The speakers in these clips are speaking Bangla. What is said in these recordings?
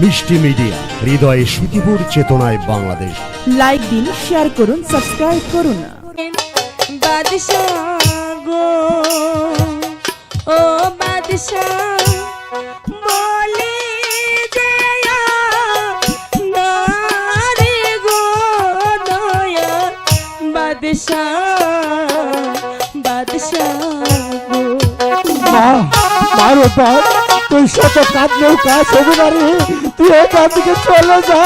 মিষ্টি মিডিয়া হৃদয়ে সুখীপুর চেতনায় বাংলাদেশ। লাইক দিন শেয়ার করুন সাবস্ক্রাইব করুন। বাদশাহ গো ও বাদশাহ বলে বাদশাহ বাদশাহ গো। মা মার ওপর তুই শত কাঁদলেও কাজ হবে না রে। তুই এখান থেকে চলে যা।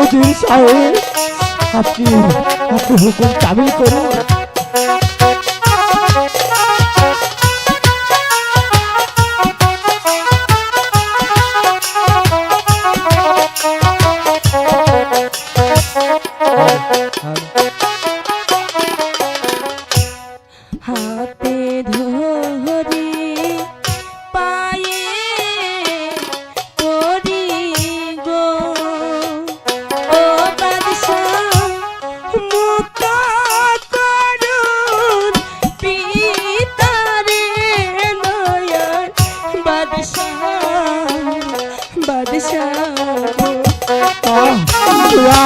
উজির সাহেব, আপনি আপনি হুকুম তামিল করুন। হাতে ধরি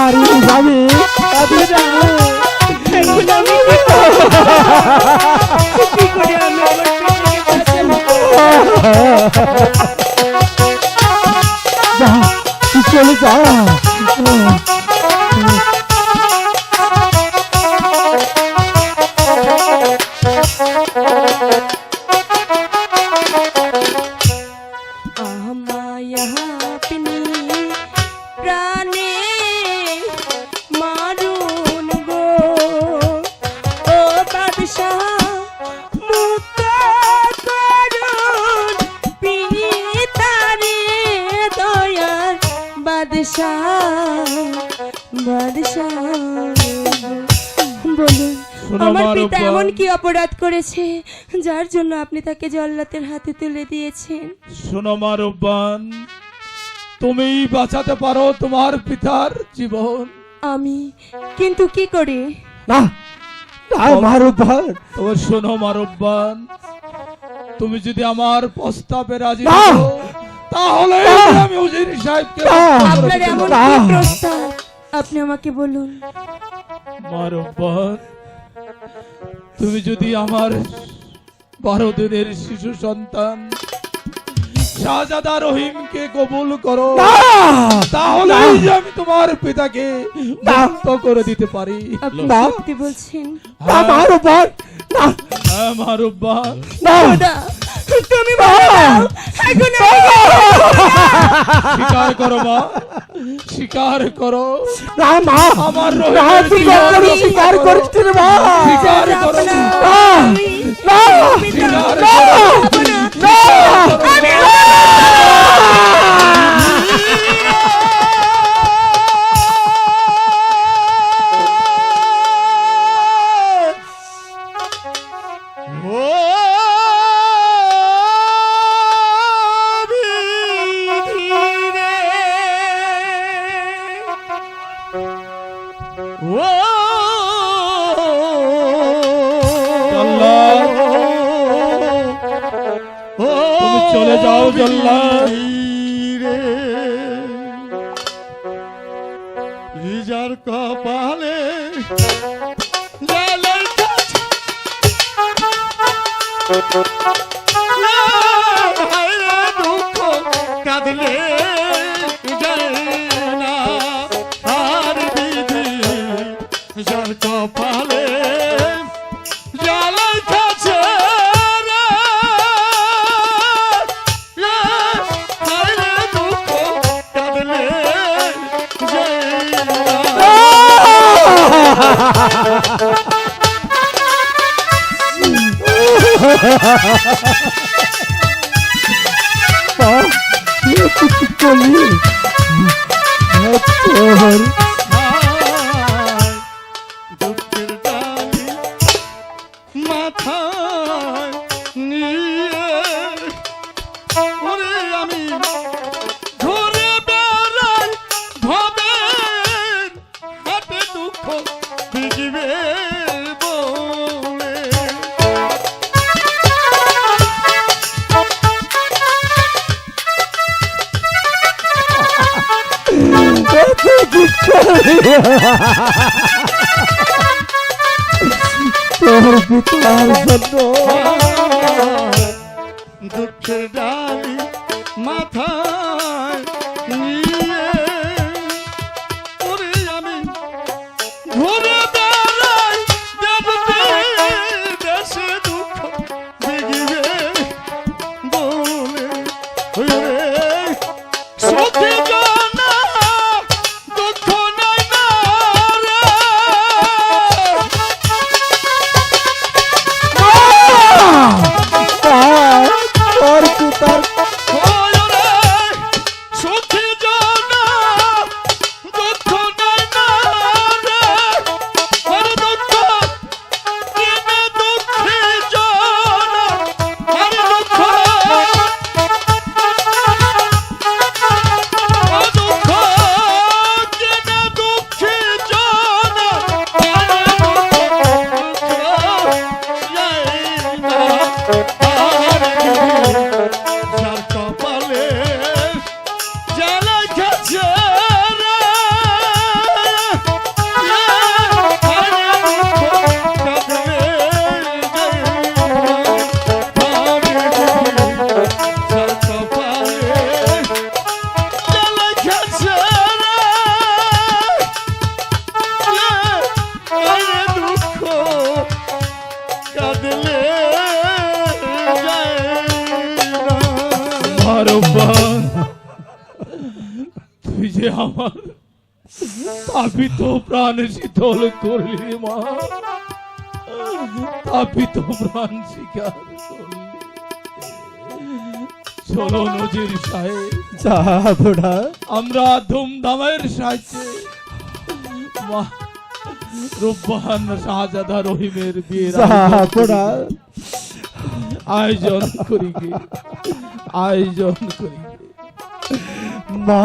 তুই যাবে যাবি কাঁদবি এখন আমি কি করে আমি আমার পেটে যা তুই চলে যা। বলুন। আমার পিতা এমন কি অপরাধ করেছে যার জন্য আপনি তাকে জল্লাতের হাতে তুলে দিয়েছেন? শোনো মা রূপবান তুমি বাঁচাতে পারো তোমার পিতার জীবন। আমি কিন্তু কি করে? না না মার ওপর শোনো মা রূপবান তুমি যদি আমার প্রস্তাবে রাজি হও, তাহলে সাহেবকে না! রক্ষা করে আপনার এমন কি প্রস্তাব? আপনি আমাকে বলুন। তুমি যদি আমার বারো দিনের শিশু সন্তান শাহজাদা রহিমকে কবুল করো তাহলে আমি তোমার পিতাকে মুক্ত করে দিতে পারি। আপনি বলছেন? না মার ওপর না! হ্যাঁ মা না! তুমি বলো দাও, এখন আমি স্বীকার করো মা। স্বীকার করো। না মা। আমার না স্বীকার করো। করিস রে মা। স্বীকার করো। না, না না স্বীকার চলে যাও জল্লাদ রিজার কপালে দুঃখ কাঁদলে যায় না। আর বিধি যার কপালে করলি তোর পিতার জন্য দুঃখের ডালি মাথায় নিয়ে ওরে আমি ঘুরে বেড়াই দেশে দুঃখ দিগিবে বলে যে আমার তাপিত প্রাণ শীতল করলি মা। তাপিত প্রাণ করলি। চলো নজির সাহেব। যা বুড়া আমরা ধুমধামের সাহায্যে মা রূপবান শাহজাদা রহিমের বিয়ের আয়োজন করি। আয়োজন করি মা।